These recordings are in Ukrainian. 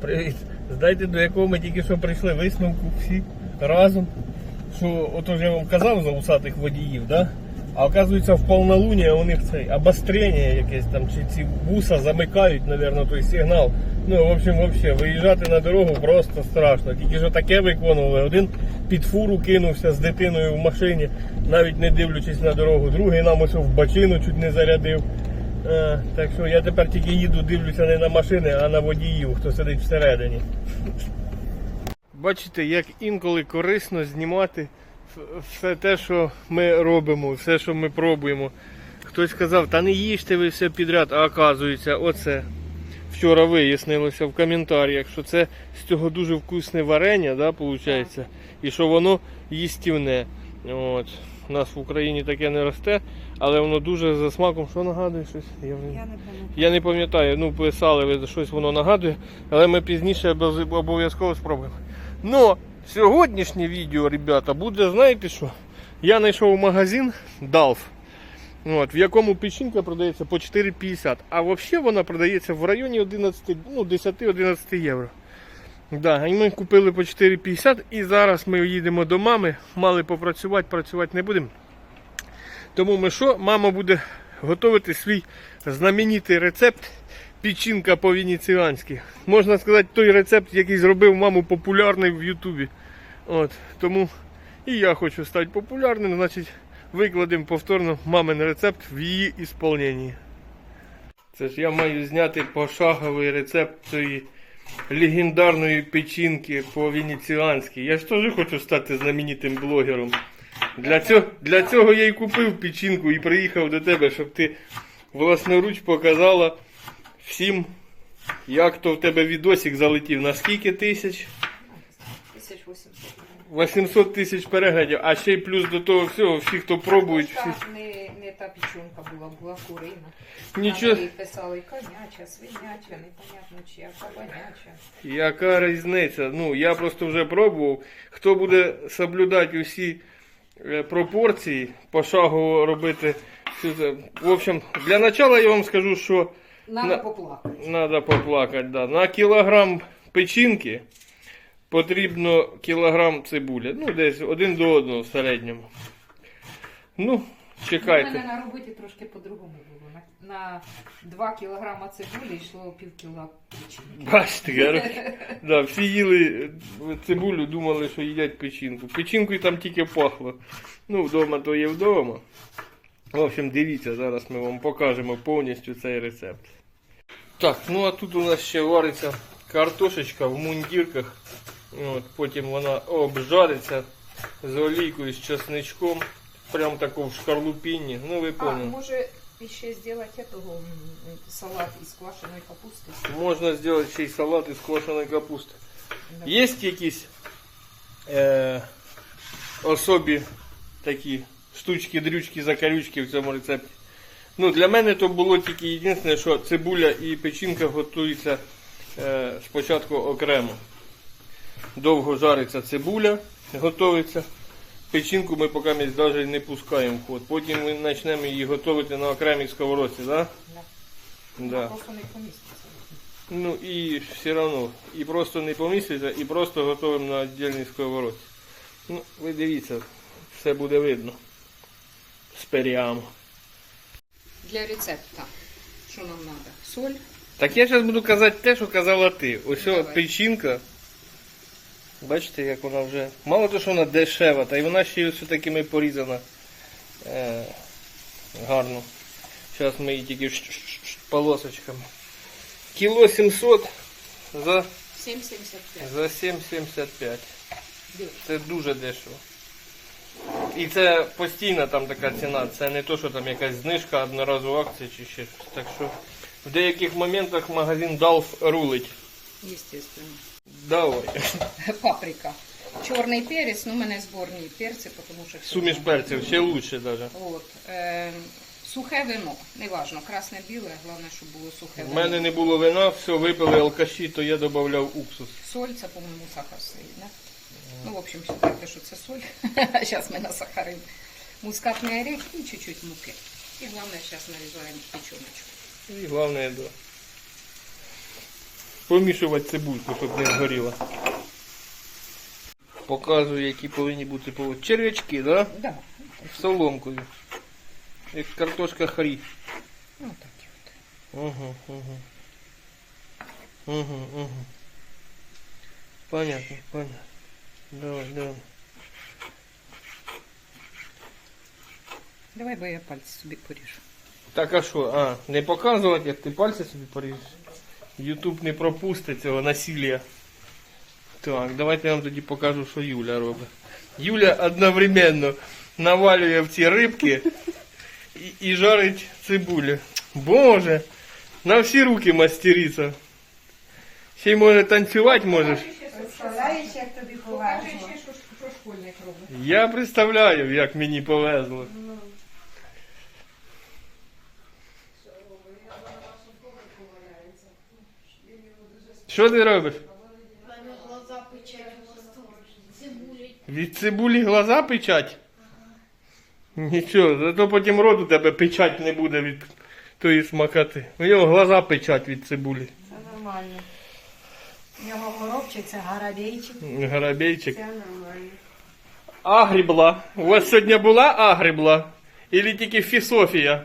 Привіт. Знаєте, до якого ми тільки що прийшли висновку всі разом. Що ото ж я вам казав за усатих водіїв, да? А оказується в полнолуние у них цей обострення якесь там, чи ці вуса замикають, напевно, той сигнал. Ну, в общем, вообще, виїжджати на дорогу просто страшно. Тільки що таке виконували. Один під фуру кинувся з дитиною в машині, навіть не дивлячись на дорогу. Другий нам ось в бачину чуть не зарядив. Е, так що я тепер тільки їду, дивлюся не на машини, а на водіїв, хто сидить всередині. Бачите, як інколи корисно знімати все те, що ми робимо, все, що ми пробуємо. Хтось сказав, та не їжте ви все підряд, а оказується, оце. Вчора вияснилося в коментарях, що це з цього дуже вкусне варення, да, виходить, і що воно їстівне. От. У нас в Україні таке не росте, але воно дуже за смаком, що нагадує щось. Я, вже- Я не пам'ятаю. я не пам'ятаю, ну писали ви щось воно нагадує, але ми пізніше обов'яз- обов'язково спробуємо. Но сьогоднішнє відео, ребята, буде, знаєте що? Я знайшов магазин Dalf, от, в якому печінка продається по 4,50, а взагалі вона продається в районі 11, ну, 10-11 євро. Да, і ми купили по 4,50 і зараз ми їдемо до мами, мали попрацювати, працювати не будемо. Тому ми що? Мама буде готувати свій знаменитий рецепт печінка по-венеціанськи. Можна сказати, той рецепт, який зробив маму популярний в Ютубі. От, тому і я хочу стати популярним, значить викладемо повторно мамин рецепт в її ісполненні. Це ж я маю зняти пошаговий рецепт цієї легендарної печінки по-венеціанськи. Я ж теж хочу стати знаменитим блогером. Для цього, для цього я і купив печінку і приїхав до тебе, щоб ти власноруч показала всім, як то в тебе відосик залетів. На скільки тисяч? 1800. 800 тисяч переглядів, а ще й плюс до того всього, всі, хто пробують, всі. Не, не та печінка була, була курина. Нічого. Там і писали коняча, свиняча, непонятно чия, кабаняча. Яка різниця? Ну, я просто вже пробував. Хто буде соблюдати усі е, пропорції, пошагово робити всю це. В общем, для начала я вам скажу, що Надо На- поплакати. треба поплакати. Да. На кілограм печінки потрібно кілограм цибуля. Ну, десь один до одного в середньому. Ну, У мене на роботі трошки по-другому було. На, на 2 кілограма цибулі йшло пів кіла печінки. Бачите, да, всі їли е, цибулю, думали, що їдять печінку. Печінкою там тільки пахло. Ну, вдома то є вдома. В общем, дивіться, зараз ми вам покажемо повністю цей рецепт. Так, ну а тут у нас ще вариться картошечка в мундірках. От, потім вона обжариться з олійкою, з чесничком. Прям тако в шкарлупінні. Ну ви А, поняли. може ще зробити того м, м, салат із квашеної капусти? Можна зробити ще й салат із квашеної капусти. Да. Є якісь е, особі такі штучки, дрючки, закарючки в цьому рецепті? Ну, для мене то було тільки єдине, що цибуля і печінка готуються е, спочатку окремо. Довго жариться цибуля, готується. Печінку ми поки навіть не пускаємо в ход. Потім ми почнемо її готувати на окремій сковородці, так? Да. Да? Да. просто не поміститься. Ну і все одно, і просто не поміститься, і просто готуємо на віддільній сковородці. Ну, ви дивіться, все буде видно. Сперіамо. Для рецепта, що нам треба? Соль, Так я зараз буду казати те, що казала ти. Ось Давай. печінка. Бачите, як вона вже. Мало того, що вона дешева, та й вона ще й ось такими порізана. Е, гарно. Зараз ми її тільки ш- ш- ш- полосочками. Кіло 700 за, 7,75. за 7,75. Диви. Це дуже дешево. І це постійна там така ціна. Це не то, що там якась знижка, одноразова акція чи ще щось. Так що в деяких моментах магазин Dalf рулить. Естественно. Давай. Паприка. Чорний перець, ну у мене зборні перці, тому що... все Суміш перців, ще лучше даже. От, е, сухе вино, неважно, красне біле, головне, щоб було сухе вино. мене не було вина, все випили алкаші, то я додавав уксус. Соль, це, по-моєму, сахар стоїть, да? Ну, в общем, считайте, що це соль. Зараз ми насахаримо мускатний орех і чуть-чуть муки. І головне, зараз нарізаємо печеночку. І головне, да. Помішувати цибульку, щоб не згоріла. Показую, які повинні бути по черв'ячки, да? Да. Соломкою. Як картошка хрі. Ну, такі от. Угу, угу. Угу, угу. Понятно, понятно. Давай, давай. Давай, бо я пальці собі поріжу. Так а що? А, не показувати, як ти пальці собі поріжеш? Ютуб не пропустить цього насилля. Так, давайте я вам тоді покажу, що Юля робить. Юля одновременно навалює в ці рибки і, і жарить цибулю. Боже, на всі руки мастериця. Ще й може танцювати можеш. Представляєш, як тобі повезло? що, що школьник робить. Я представляю, як мені повезло. Що ти робиш? У мене глаза печать цибулі. Від цибулі глаза печать? Нічого, зато потім рот у тебе печать не буде від тої смакоти. У нього глаза печать від цибулі. Це нормально. У нього горобчик, це гарабейчик. Гарабейчик. Це нормально. Агрібла. У вас сьогодні була агрібла? Или тільки фісофія?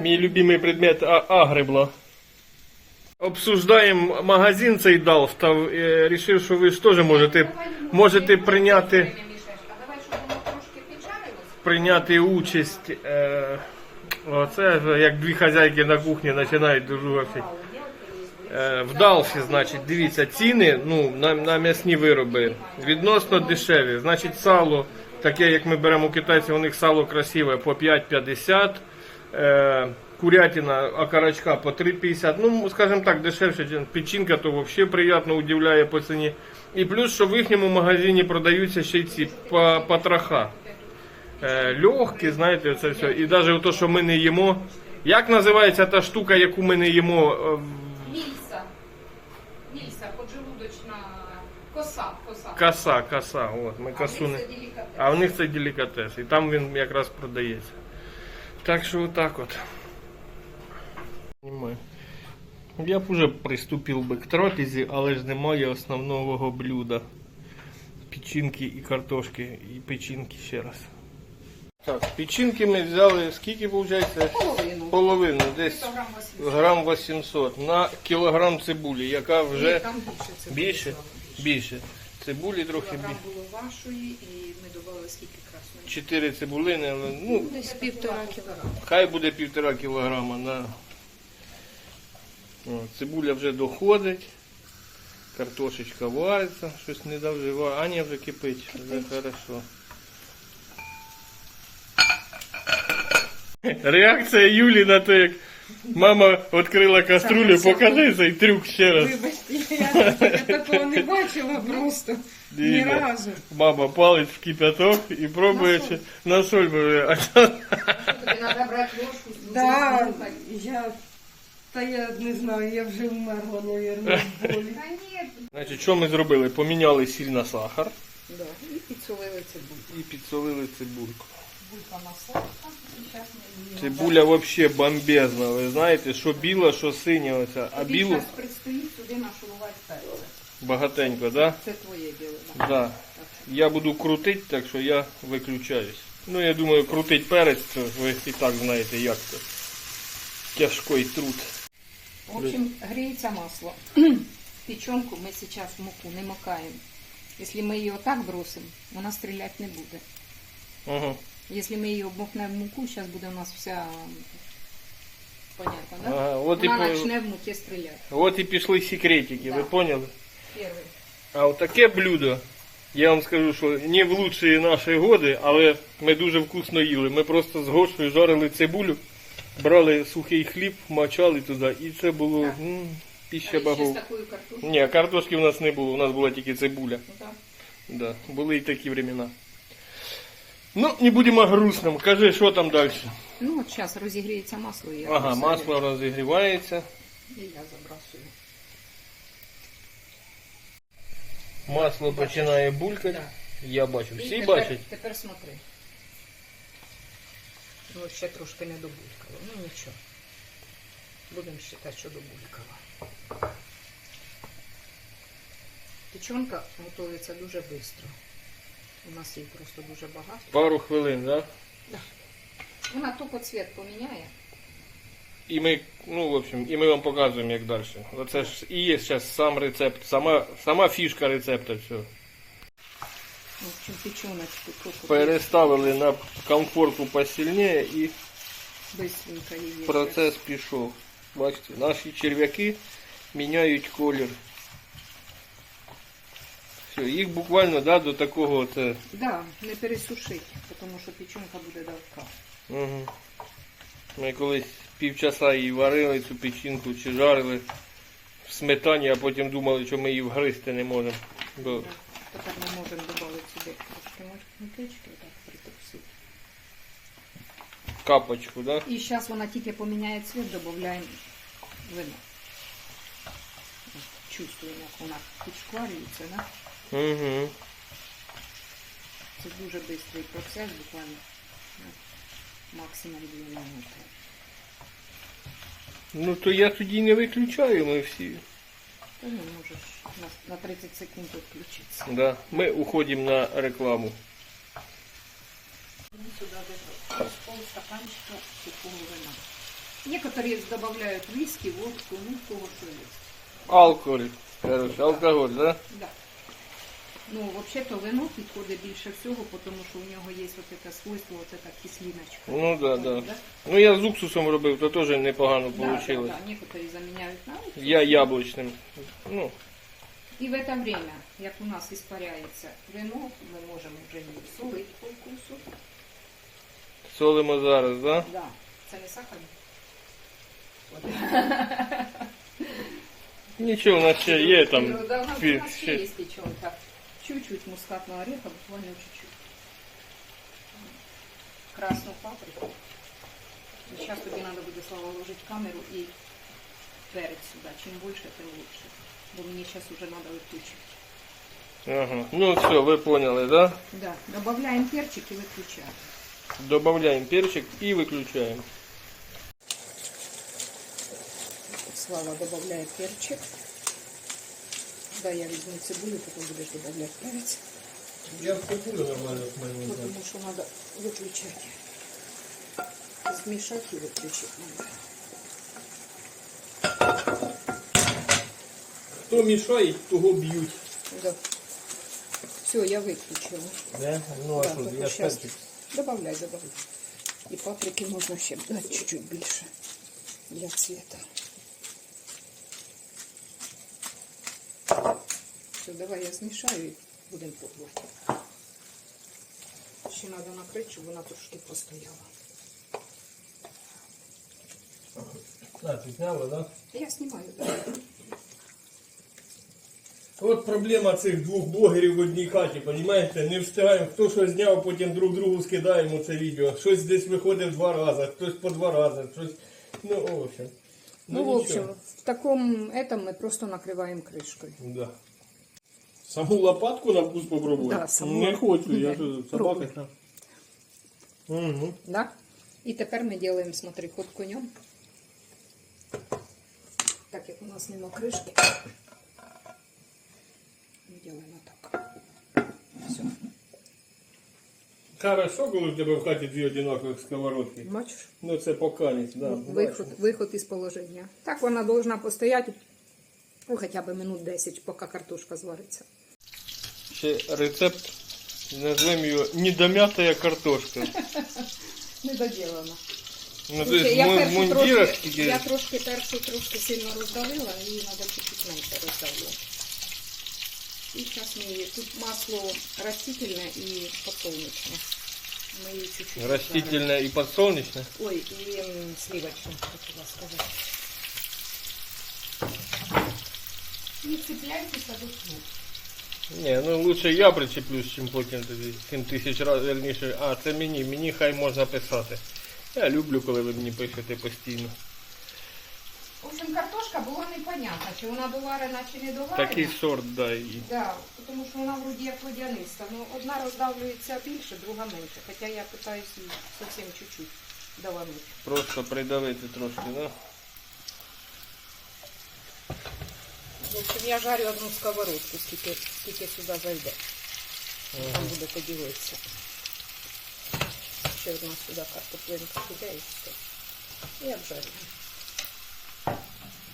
Мій любимий предмет а- агрибла. Обсуждаємо магазин цей дав, та е, рішив, що ви ж теж можете, можете прийняти, прийняти участь. Е, оце як дві хазяйки на кухні починають дружувати. Е, в Далфі, значить, дивіться, ціни ну, на, на м'ясні вироби відносно дешеві. Значить, сало, таке, як ми беремо у китайців, у них сало красиве по 5,50. Е, курятина, окорочка по 3,50. Ну, скажімо так, дешевше. ніж Печінка то взагалі приємно удивляє по ціні. І плюс, що в їхньому магазині продаються ще й ці. Е, легкі, знаєте, це все. І навіть те, що ми не їмо. Як називається та штука, яку ми не їмо? е, Мільса. Мільса, поджелудочна коса. коса. Коса, коса, от, ми А косу не. А у них це делікатес, і там він якраз продається. Так що отак от. Я б уже приступив би к трапезі, але ж немає основного блюда. Печінки і картошки, і печінки ще раз. Так, печінки ми взяли, скільки виходить? Половину. Половину, десь грам 800. грам 800 на кілограм цибулі, яка вже Ні, там більше більше, більше. Цибулі трохи Кілограм більше. було вашої і ми додали скільки красної. Чотири цибулини, але ну, Десь півтора кілограма. хай буде півтора кілограма на. О, цибуля вже доходить. Картошечка вариться, щось не довживає. Аня вже кипить, вже хорошо. Реакція Юлі на те, як мама відкрила каструлю, покажи цей трюк ще раз. Вибачте, я, я такого не бачила просто. Ні разу. Мама палить в кипяток і пробує чи на соль буде. А це- Тобі треба брати ложку. Да, я, та я не знаю, я вже вмерла, мабуть, з болі. Значить, що ми зробили? Поміняли сіль на сахар Да. І підсолили цибулю. і підсолили цибульку. Булька масовка. Зараз ми Цибуля взагалі бомбезна. Ви знаєте, що біла, що синя оця. А Тобі білу зараз предстоїть сюди нашурувати перце. багатенько, да? Це твоє діло. да. Да. Я буду крутити, так що я виключаюсь. Ну, я думаю, крутить перець, то ви і так знаєте, як це. Тяжкий труд. В общем, греется масло. Печенку мы сейчас в муку не макаем. Если мы ее так бросим, вона стрелять не буде. Ага. Если мы ее обмокнем в муку, сейчас буде у нас вся... Понятно, да? Ага, от і, Вона по- почне в муке стріляти. от і пішли секретики, ви Да. поняли? Перший. А от таке блюдо, я вам скажу, що не в лучші наші годи, але ми дуже вкусно їли. Ми просто з гошою жарили цибулю, брали сухий хліб, мочали туди, і це було Так. м, А піща богов. Ні, картошки в нас не було, у нас була тільки цибуля. Ну, так. Да, були і такі времена. Ну, не будемо грустним. Кажи, що там далі? Ну, от зараз розігріється масло. І я Ага, просто- масло розігрівається. І я забрасую. Масло починає булькати. Да. Я бачу, І всі тепер, бачать. Тепер смотри. Ну, ще трошки не добулькало. Ну нічого. Будемо вважати, що добулькало. Печенка готується дуже швидко. У нас її просто дуже багато. Пару хвилин, да? Вона тупо цвіт поміняє. І ми, ну, в общем, і ми вам показуємо, як далі. Оце ж і є зараз сам рецепт, сама, сама фішка рецепта всього. В общем, печеночку тупо Переставили на комфорку посильніше і быстренько її. процес пішов. Бачите, наші черв'яки міняють колір. Все, їх буквально да, до такого це. Да, не пересушить, тому що печенка буде давка. Угу. Ми колись півчаса її варили, цю печінку чи жарили в сметані, а потім думали, що ми її вгризти не можемо. Бо Тепер ми можемо додати сюди трошки мукички, так притрусити. капочку, да? І зараз вона тільки поміняє цвіт, додаємо вино. Чувствуємо, як вона підшкварюється, да? Угу. Це дуже швидкий процес, буквально ну, максимум 2 минути. Ну то я тоді не виключаю, ми всі. Та не можеш на, на 30 секунд відключитися. Да. Ми уходимо на рекламу. Ну, сюда даже пол стаканчика сухого вина. Некоторые добавляют виски, водку, ну, у кого что есть. Алкоголь. Короче, алкоголь, да? Да. Ну, вообще-то вино підходить більше всього, тому що у нього є ось таке свойство, ось така кислиночка. Ну да, да. Да? Ну я з уксусом робив, то теж непогано Да, вийшло. да, да. Некоторые заменяют на уксус. Я яблучним. Ну, І в это время, як у нас испаряється вино, ми можемо вже її солити по вкусу. солимо зараз, да? Да. Це не сахар? Нічого, у нас ще є там. Ну, да, у нас, ще- є печенка. Чуть-чуть мускатного ореха, буквально чуть-чуть. Красную паприку. Сейчас тебе надо буде, Слава, ложить камеру и перец сюда. Чем больше, тем лучше. Бо мне сейчас уже надо выключить. Ага. Ну все, ви поняли, да? Да, добавляем перчик и выключаем. Добавляємо перчик і виключаємо. Слава добавляет перчик. Да, я возьму цибулю, потом будешь добавлять перец. Я вкупую нормально в моєму. Потому что надо выключать. Смешать и выключить надо. Хто мішає, того б'ють. Да. Все, я выключила. Да? Ну Да, только щас. Добавляй, добавляй. И паприки можно еще дать чуть-чуть больше для цвета. Все, давай я смешаю и будем пробовать. Ще надо накрити, щоб вона трошки постояла. А, ти зняла, да? Я знімаю, да. От проблема цих двох блогерів в одній хаті, розумієте? Не встигаємо, хто що зняв, потім друг другу скидаємо це відео. Щось десь виходить в два рази, хтось по два рази, щось. Ну, в общем. Ну, в общем, в таком этом мы просто накрываем крышкой. Да. Саму лопатку на вкус попробувати? Да, саму. Не хочу, я Не, тут пробуй. собака. Угу. Да? И теперь мы делаем, смотри, ход конем. Так как у нас нема крышки, мы делаем вот так. Все. Хорошо, коли в тебе в хаті дві одинакових сковородки. Бачиш? Ну це поканець, да. Виход, виход із положення. Так вона должна постояти ну, хоча б минут 10, поки картошка звариться. Ще рецепт, назвемо його недом'ятая картошка. Не доділена. Ну, то есть в мундірах трошки, тільки... я трошки першу трошки сильно роздавила і треба чуть-чуть менше роздавлю. І зараз ми її, тут масло растительне і подсолнечне. Ми її чуть-чуть роздавимо. Растительне і подсолнечне. Ой, і м, сливочне, хотіла сказати. Не цепляйтеся до слух. Ні, ну лучше я причеплюсь, чим потім тоді. Сім тисяч разів верніше. А, це мені, мені хай можна писати. Я люблю, коли ви мені пишете постійно. В общем, картошка була непонятна, чи вона доварена, чи не доварена. Такий сорт, да. І... Да, тому що вона вроді як водяниста. Ну, одна роздавлюється більше, друга менше. Хоча я питаюся її зовсім чуть-чуть. давануть. Просто придавити трошки, да? В общем, я жарю одну сковородку, скільки, скільки сюди зайде. Там буде поділитися. Ще одна сюди картоплинка піде і все. І обжарю.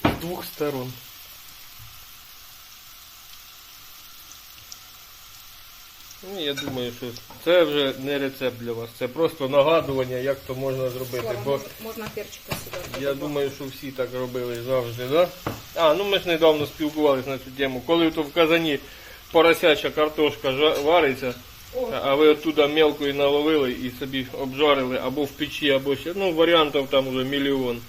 З двох сторон. Ну, я думаю, що це вже не рецепт для вас. Це просто нагадування, як то можна зробити. Слава, Бо можна, перчика сюди. я думаю, що всі так робили завжди, да? А, ну ми ж недавно спілкувалися на цю тему. Коли то в казані поросяча картошка вариться, а ви оттуда мелкою наловили і собі обжарили або в печі, або ще. Ну, варіантів там вже мільйон.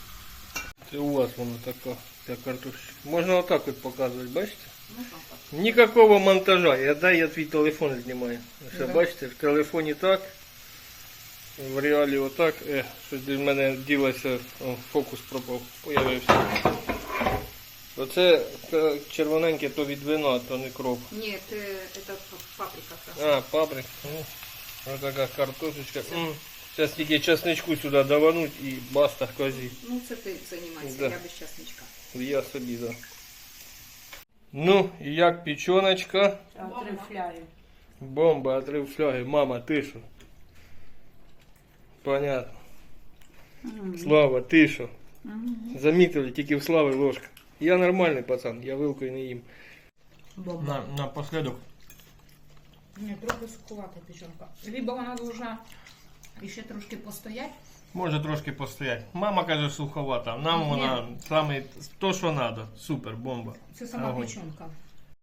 Це у вас воно така, ця картошка. Можна отак от показувати, бачите? Можна так. Ніякого монтажа. Я дай я твій телефон знімаю. Все, Да. бачите, в телефоні так. В реалі отак. Е, щось від мене ділося, о, фокус пропав, появився. Оце червоненьке то від вина, то не кров. Ні, це, це паприка. А, паприк. Ну, ось така картошечка. Зараз тільки чесничку сюди давануть і баста козі. Ну, це ти займайся, Да. я без часничка. Я собі, да. Ну, і як печоночка. Отрифляю. Бомба, отрыв фляги. Мама, ты шо? Понятно. Слава, ти що? Замітили, тільки в слави ложка. Я нормальний пацан, я вилкою не їм. Бомба. На, напоследок. Ні, трохи суховата печенка. Либо вона дуже ще трошки постоять. Може трошки постоять. Мама каже суховата, нам вона саме то, що треба. Супер, бомба. Це сама Огонь. печенка.